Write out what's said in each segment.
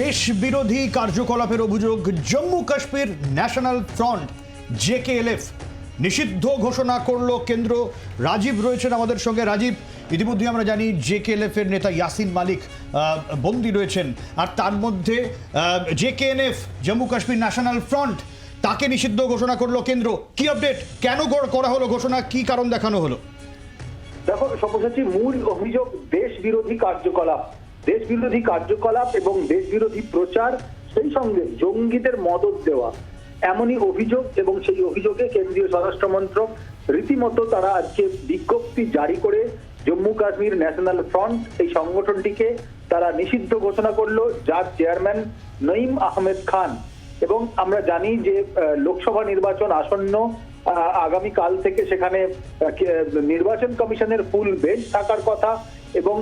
দেশ বিরোধী কার্যকলাপের অভিযোগ Jammu Kashmir national front, JKLF. নিষিদ্ধ ঘোষণা করল কেন্দ্র। রাজীব রয়েছেন আমাদের সঙ্গে। রাজীব ইতিমধ্যে আমরা জানি জেকেএলএফ এর নেতা ইয়াসিন মালিক বন্দী রয়েছেন। আর তার মধ্যে JKNF Jammu Kashmir national front, তাকে নিষিদ্ধ ঘোষণা করল কেন্দ্র। কি আপডেট? কেন করা হলো ঘোষণা? কি কারণ দেখানো হলো? দেখো, সব্যসাচী, মূল অভিযোগ দেশ বিরোধী কার্যকলাপ। দেশ বিরোধী কার্যকলাপ এবং দেশ বিরোধী প্রচার, সেই সঙ্গে জঙ্গিদের মদত দেওয়া। এমনই অভিযোগ এবং সেই অভিযোগে কেন্দ্রীয় স্বরাষ্ট্র মন্ত্রক রীতিমতো তারা আজকে বিজ্ঞপ্তি জারি করে জম্মু কাশ্মীর ন্যাশনাল ফ্রন্ট এই সংগঠনটিকে তারা নিষিদ্ধ ঘোষণা করল যার চেয়ারম্যান নঈম আহমেদ খান। এবং আমরা জানি যে লোকসভা নির্বাচন আসন্ন আগামী কাল থেকে সেখানে নির্বাচন কমিশনের ফুল বেঞ্চ থাকার কথা এবং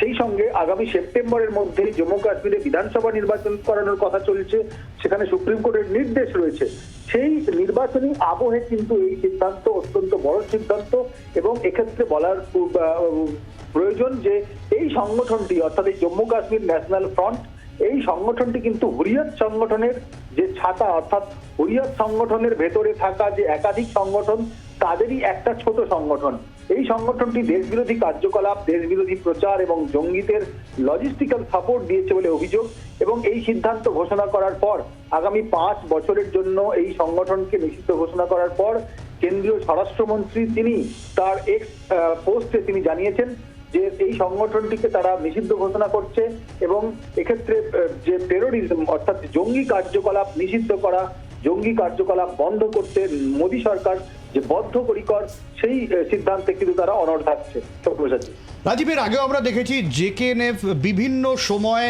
সেই সঙ্গে আগামী সেপ্টেম্বরের মধ্যে জম্মু কাশ্মীরে বিধানসভা নির্বাচন করানোর কথা চলছে, সেখানে সুপ্রিম কোর্টের নির্দেশ রয়েছে। সেই নির্বাচনী আবহে কিন্তু এই সিদ্ধান্ত অত্যন্ত বড় সিদ্ধান্ত এবং এক্ষেত্রে বলার প্রয়োজন যে এই সংগঠনটি, অর্থাৎ এই জম্মু কাশ্মীর ন্যাশনাল ফ্রন্ট, এই সংগঠনটি কিন্তু হুরিয়ত সংগঠনের যে ছাতা, অর্থাৎ হুরিয়ত সংগঠনের ভেতরে থাকা যে একাধিক সংগঠন, তাদেরই একটা ছোট সংগঠন। এই সংগঠনটি দেশবিরোধী কার্যকলাপ, দেশবিরোধী প্রচার এবং জঙ্গিদের লজিস্টিক্যাল সাপোর্ট দিয়েছে বলে অভিযোগ এবং এই সিদ্ধান্ত ঘোষণা করার পর আগামী পাঁচ বছরের জন্য এই সংগঠনকে নিষিদ্ধ ঘোষণা করার পর কেন্দ্রীয় স্বরাষ্ট্রমন্ত্রী তিনি তার এক্স পোস্টে তিনি জানিয়েছেন যে এই সংগঠনটিকে তারা নিষিদ্ধ ঘোষণা করছে এবং এক্ষেত্রে যে টেরোরিজম অর্থাৎ জঙ্গি কার্যকলাপ নিষিদ্ধ করা, জঙ্গি কার্যকলাপ বন্ধ করতে মোদী সরকার যে বদ্ধপরিকর সেই সিদ্ধান্তে কিন্তু তারা অনড় থাকছে সব্যসাচী। রাজীবের আগেও আমরা দেখেছি জেকেএনএফ বিভিন্ন সময়ে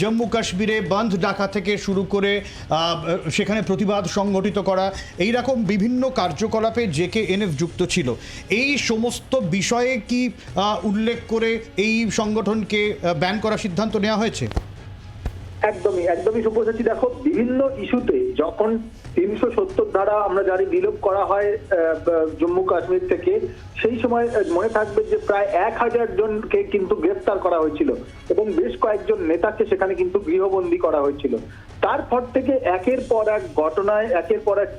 জম্মু কাশ্মীরে বন্ধ ডাকা থেকে শুরু করে সেখানে প্রতিবাদ সংগঠিত করা এই রকম বিভিন্ন কার্যকলাপে জেকেএনএফ যুক্ত ছিল। এই সমস্ত বিষয়ে কি উল্লেখ করে এই সংগঠনকে ব্যান করার সিদ্ধান্ত নেওয়া হয়েছে? একদমই একদমই সুপ্রসাচী দেখো, বিভিন্ন ইস্যুতে যখন তিনশো সত্তর ধারা আমরা জানি বিলোপ করা হয় জম্মু কাশ্মীর থেকে, সেই সময় মনে থাকবে যে প্রায় এক হাজার জনকে কিন্তু গ্রেফতার করা হয়েছিল এবং বেশ কয়েকজন নেতাকে সেখানে কিন্তু গৃহবন্দী করা হয়েছিল। তারপর থেকে একের পর এক ঘটনায়, একের পর এক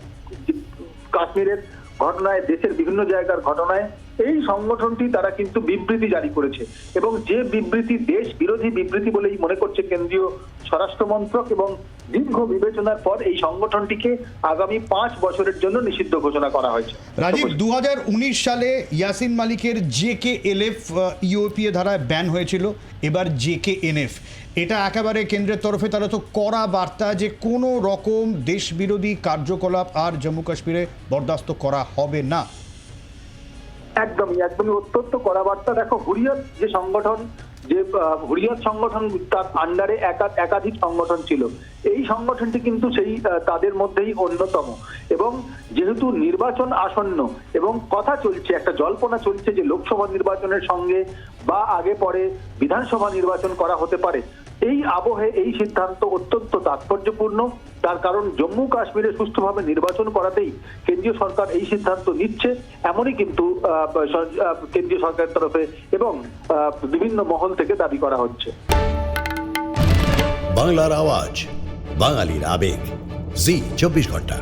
কাশ্মীরের ঘটনায়, দেশের বিভিন্ন জায়গার ঘটনায় এই সংগঠনটি তারা কিন্তু বিবৃতি জারি করেছে। এবং যে বিবৃতি দেশ বিরোধী বিবৃতি বলেই মনে করছে কেন্দ্রীয় স্বরাষ্ট্র মন্ত্রক এবং দীর্ঘ বিবেচনার পর এই সংগঠনটিকে আগামী পাঁচ বছরের জন্য নিষিদ্ধ ঘোষণা করা হয়েছে। রাজীব দু হাজার উনিশ সালে ইয়াসিন মালিকের জেকে এলএফ ইউপিএ ধারায় ব্যান হয়েছিল। এবার জেকে এনএফ এটা একেবারে কেন্দ্রের তরফে তারা তো কড়া বার্তা যে কোনো রকম দেশবিরোধী কার্যকলাপ আর জম্মু কাশ্মীরে বরদাস্ত করা হবে না। একদমই একদমই। অত্যন্ত কড়া বার্তা দেখো, হুরিয়ত যে সংগঠন, যে হুরিয়ত সংগঠন তার আন্ডারে একা- একাধিক সংগঠন ছিল। এই সংগঠনটি কিন্তু সেই তাদের মধ্যেই অন্যতম। এবং যেহেতু নির্বাচন আসন্ন এবং কথা চলছে, একটা জল্পনা চলছে যে লোকসভা নির্বাচনের সঙ্গে বা আগে পরে বিধানসভা নির্বাচন করা হতে পারে এই আবহে এই সিদ্ধান্ত অত্যন্ত তাৎপর্যপূর্ণ। তার কারণ জম্মু কাশ্মীরে সুষ্ঠুভাবে নির্বাচন করাতেই কেন্দ্রীয় সরকার এই সিদ্ধান্ত নিচ্ছে। এমনই কিন্তু কেন্দ্রীয় সরকারের তরফে এবং বিভিন্ন মহল থেকে দাবি করা হচ্ছে। বাংলার আওয়াজ, বাঙালির আবেগ। জি, চব্বিশ ঘণ্টা।